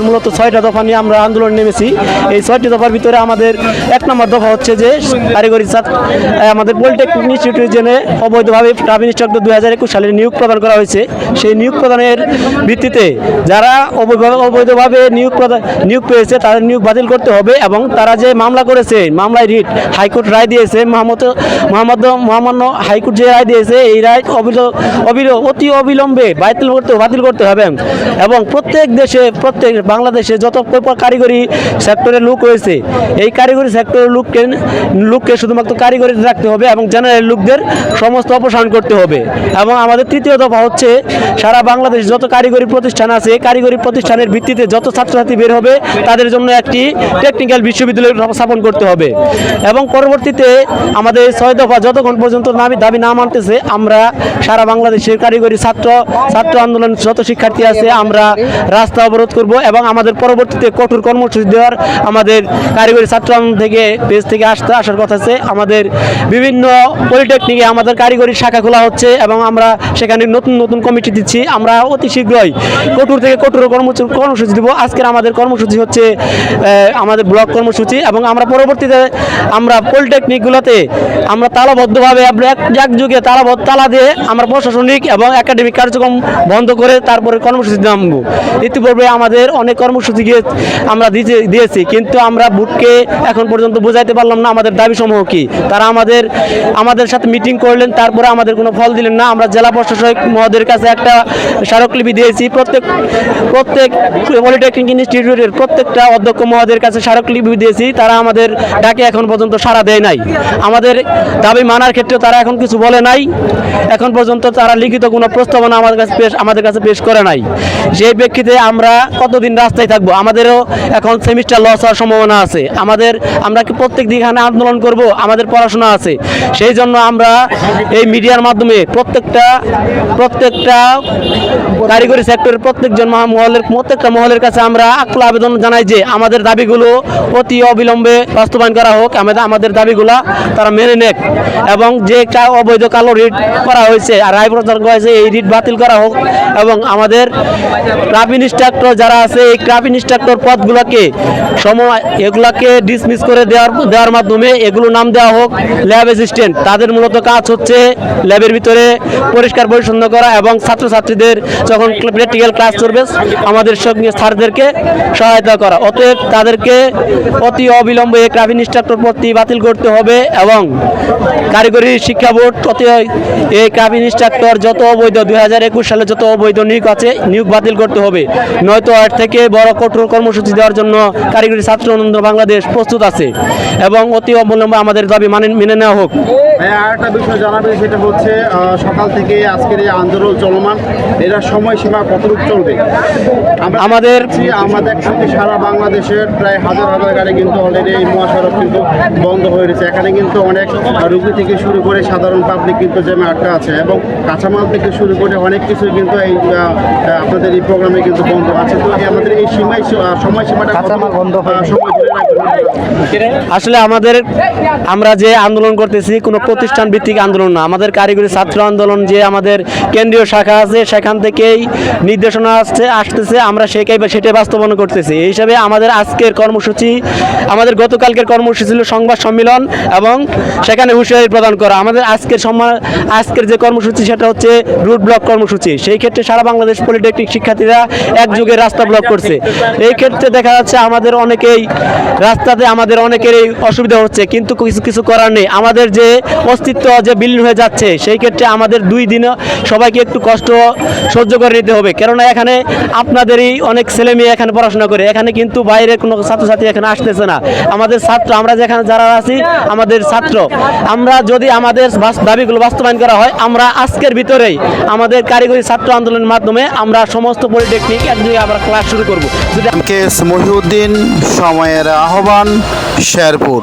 মূলত ছয়টা দফা নিয়ে আমরা আন্দোলন নেমেছি। এই ছয়টি দফার ভিতরে আমাদের এক নম্বর দফা হচ্ছে যে কারিগরি ছাত্র আমাদের পলিটেকনিক ইনস্টিটিউটের জন্য অবৈধভাবে ট্রাফিক ইনস্ট্রাক্টর দুই হাজার একুশ সালে নিয়োগ প্রদান করা হয়েছে। সেই নিয়োগ প্রদানের ভিত্তিতে যারা অবৈধ- অবৈধভাবে নিয়োগ প্রদান নিয়োগ পেয়েছে, তাদের নিয়োগ বাতিল করতে হবে এবং তারা যে মামলা করেছে মামলায় রিট, হাইকোর্ট রায় দিয়েছে, মোহাম্মদ মোহাম্মদ, মহামান্য হাইকোর্ট যে রায় দিয়েছে, এই রায় অবিল, অতি অবিলম্বে বাতিল করতে বাতিল করতে হবে। এবং প্রত্যেক দেশে প্রত্যেক বাংলাদেশে যত কারিগরি সেক্টরের লোক রয়েছে, এই কারিগরি সেক্টরের লোককে লোককে শুধুমাত্র কারিগরি রাখতে হবে এবং জেনারেল লোকদের সমস্ত অপসারণ করতে হবে। এবং আমাদের তৃতীয় দফা হচ্ছে, সারা বাংলাদেশ যত কারিগরি প্রতিষ্ঠান আছে কারিগরি প্রতিষ্ঠানের ভিত্তিতে যত ছাত্রছাত্রী বের হবে, তাদের জন্য একটি টেকনিক্যাল বিশ্ববিদ্যালয় স্থাপন করতে হবে। এবং পরবর্তীতে আমাদের ছয় দফা যতক্ষণ পর্যন্ত দাবি দাবি না মানতেছে, আমরা সারা বাংলাদেশের কারিগরি ছাত্র ছাত্র আন্দোলন, যত শিক্ষার্থী আছে, আমরা রাস্তা অবরোধ করব এবং আমাদের পরবর্তীতে কঠোর কর্মসূচি দেওয়ার আমাদের কারিগরি ছাত্র থেকে, পেজ থেকে আসতে আসার কথা আছে। আমাদের বিভিন্ন পলিটেকনিকে আমাদের কারিগরি শাখা খোলা হচ্ছে এবং আমরা সেখানে নতুন নতুন কমিটি দিচ্ছি। আমরা অতি শীঘ্রই কঠোর থেকে কঠোর কর্মসূচি দিব। আজকের আমাদের কর্মসূচি হচ্ছে আমাদের ব্লক কর্মসূচি এবং আমরা পরবর্তীতে আমরা পলিটেকনিকগুলোতে আমরা তালাবদ্ধভাবে এক যুগে তালাবদ্ধ, তালা দিয়ে আমরা প্রশাসনিক এবং একাডেমিক কার্যক্রম বন্ধ করে তারপরে কর্মসূচি নামবো। ইতিপূর্বে আমাদের অনেক কর্মসূচি আমরা দিয়েছি, কিন্তু আমরা বুটকে এখন পর্যন্ত বোঝাইতে পারলাম না আমাদের দাবি সমূহ কি। তারা আমাদের আমাদের সাথে মিটিং করলেন, তারপরে আমাদের কোনো ফল দিলেন না। আমরা জেলা প্রশাসক মহোদয়ের কাছে একটা স্মারকলিপি দিয়েছি। প্রত্যেক প্রত্যেক পলিটেকনিক ইনস্টিটিউটের প্রত্যেকটা অধ্যক্ষ মহোদয়ের কাছে স্মারকলিপি দিয়েছি। তারা আমাদের ডাকে এখন পর্যন্ত সাড়া দেয় নাই। আমাদের দাবি মানার ক্ষেত্রে তারা এখন কিছু বলে নাই। এখন পর্যন্ত তারা লিখিত কোনো প্রস্তাবনা আমাদের কাছে পেশ, আমাদের কাছে পেশ করে নাই। সেই প্রেক্ষিতে আমরা কতদিন রাস্তায় থাকব। আমাদেরও এখন সেমিস্টার লস হওয়ার সম্ভাবনা আছে। আমাদের, আমরা কি প্রত্যেক দিন এখানে আন্দোলন করব? আমাদের পড়াশোনা আছে। সেই জন্য আমরা এই মিডিয়ার মাধ্যমে প্রত্যেকটা প্রত্যেকটা কারিগরি সেক্টরের প্রত্যেকজন মহা- মহলের, প্রত্যেকটা মহলের কাছে আমরা আকুল আবেদন জানাই যে আমাদের দাবিগুলো অতি অবিলম্বে বাস্তবায়ন করা হোক। আমাদের আমাদের দাবিগুলা তারা মেনে নেক এবং যে অবৈধ কালো রিট করা হয়েছে আর রায় প্রচার করা হয়েছে, এই রিট বাতিল করা হোক এবং আমাদের ক্রাফ ইনস্ট্রাক্টর যারা আছে এই ক্রাফ ইনস্ট্রাক্টর পদগুলোকে সময় এগুলাকে ডিসমিস করে দেওয়ার দেওয়ার মাধ্যমে এগুলো নাম দেওয়া হোক ল্যাব অ্যাসিস্ট্যান্ট তাদের মূলত কাজ হচ্ছে ল্যাবের ভিতরে পরিষ্কার পরিচ্ছন্ন করা এবং ছাত্রছাত্রীদের যখন প্র্যাকটিক্যাল ক্লাস করবে আমাদের সঙ্গে স্যারদেরকে সহায়তা করা। অতএব তাদেরকে অতি অবিলম্বে এই ক্রাফ ইনস্ট্রাক্টর পদটি বাতিল করতে হবে এবং কারিগরি শিক্ষা বোর্ড অতি এই ক্রাফ ইনস্ট্রাক্টর যত অবৈধ, দুই হাজার একুশ সালে যত অবৈধ নিয়োগ আছে, নিয়োগ বাতিল করতে হবে। নয়তো এর থেকে বড় কঠোর কর্মসূচি দেওয়ার জন্য কারিগরি ছাত্র বাংলাদেশ প্রস্তুত আছে এবং অতি অবলম্বে আমাদের দাবি মানে মেনে নেওয়া হোক। আর একটা বিষয় জানাবে সেটা হচ্ছে সকাল থেকে আজকের এই আন্দোলন চলমান এটার সময়সীমা কতটুকু চলবে? আমাদের যে সারা বাংলাদেশের প্রায় হাজার হাজার গাড়ি কিন্তু অলরেডি এই মহাসড়ক কিন্তু বন্ধ হয়ে রয়েছে। এখানে কিন্তু অনেক রুগী থেকে শুরু করে সাধারণ পাবলিক কিন্তু জ্যামে আটকা আছে এবং কাঁচামাল থেকে শুরু করে অনেক কিছু কিন্তু এই আপনাদের এই প্রোগ্রামে কিন্তু বন্ধ আছে। তো আমাদের এই সীমায় সময়সীমাটা কাঁচামাল বন্ধ সময় আসলে আমাদের আমরা যে আন্দোলন করতেছি কোনো প্রতিষ্ঠান ভিত্তিক আন্দোলন না। আমাদের কারিগরি ছাত্র আন্দোলন যে আমাদের কেন্দ্রীয় শাখা আছে, সেখান থেকেই নির্দেশনা আসছে, আসতেছে, আমরা সেটাই সেটাই বাস্তবায়ন করতেছি। এই হিসাবে আমাদের আজকের কর্মসূচি, আমাদের গতকালকের কর্মসূচি ছিল সংবাদ সম্মেলন এবং সেখানে হুঁশিয়ারি প্রদান করা। আমাদের আজকের সম্মান আজকের যে কর্মসূচি, সেটা হচ্ছে রুট ব্লক কর্মসূচি। সেই ক্ষেত্রে সারা বাংলাদেশ পলিটেকনিক শিক্ষার্থীরা একযোগে রাস্তা ব্লক করছে। এই ক্ষেত্রে দেখা যাচ্ছে আমাদের অনেকেই রাস্তাতে আমাদের অনেকেরই অসুবিধা হচ্ছে, কিন্তু কিছু কিছু করার নেই। আমাদের যে অস্তিত্ব যে বিলীন হয়ে যাচ্ছে, সেই ক্ষেত্রে আমাদের দুই দিনও সবাইকে একটু কষ্ট সহ্য করে নিতে হবে। কেননা এখানে আপনাদেরই অনেক ছেলে মেয়ে এখানে পড়াশোনা করে। এখানে কিন্তু বাইরে কোনো ছাত্রছাত্রী এখানে আসতেছে না। আমাদের ছাত্র, আমরা যেখানে যারা আছি, আমাদের ছাত্র। আমরা যদি আমাদের দাবিগুলো বাস্তবায়ন করা হয়, আমরা আজকের ভিতরেই আমাদের কারিগরি ছাত্র আন্দোলনের মাধ্যমে আমরা সমস্ত পলিটেকনিক একদিকে আমরা ক্লাস শুরু করব। মহিউদ্দিন, সময়ের আহ্বান শেরপুর।